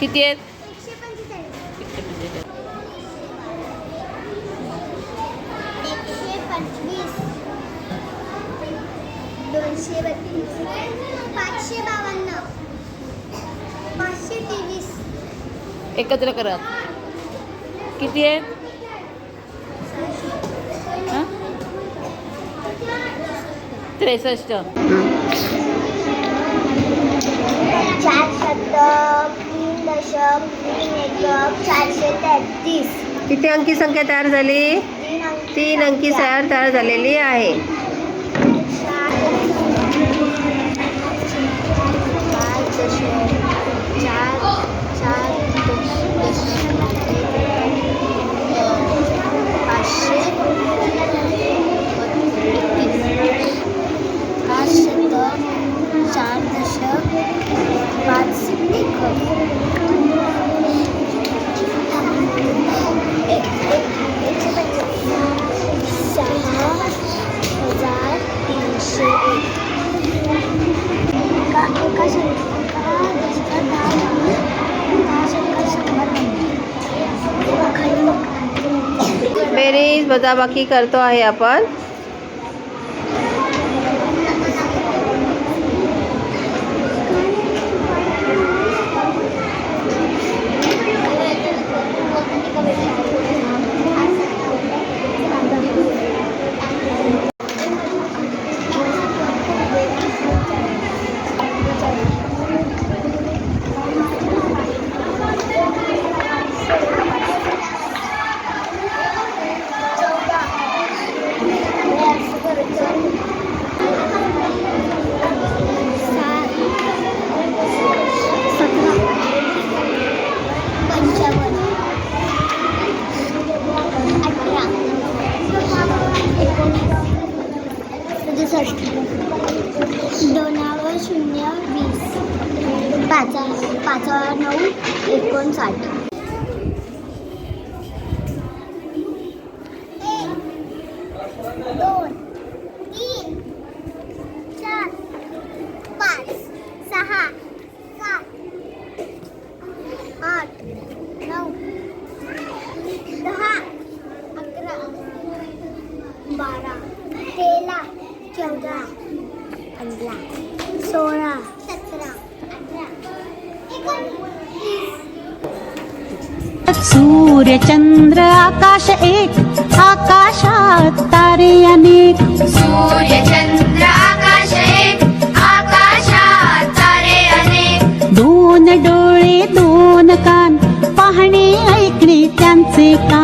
किती आहेत? दोनशे बत्तीस पाचशे बावन्न पाचशे तेवीस एकत्र करा. किती आहेत? त्रेसष्ट. चार सत्तर किती अंकी संख्या तयार झाली? तीन अंकी तयार तयार झालेली आहे. वजाबाकी करतो आहे आपण. वीस पाच पाचावर नऊ एकोणसाठ. एक दोन तीन चार पाच सहा सात आठ नऊ दहा अकरा बारा तेरा चौदा पंधरा. सोळा. सतरा अठरा एकोणतीस सूर्य चंद्र आकाश एक आकाशात तारे अनेक. सूर्य चंद्र आकाश एक आकाशात तारे अनेक. दोन डोळे दोन कान पाहणे ऐकणे त्यांचे काम.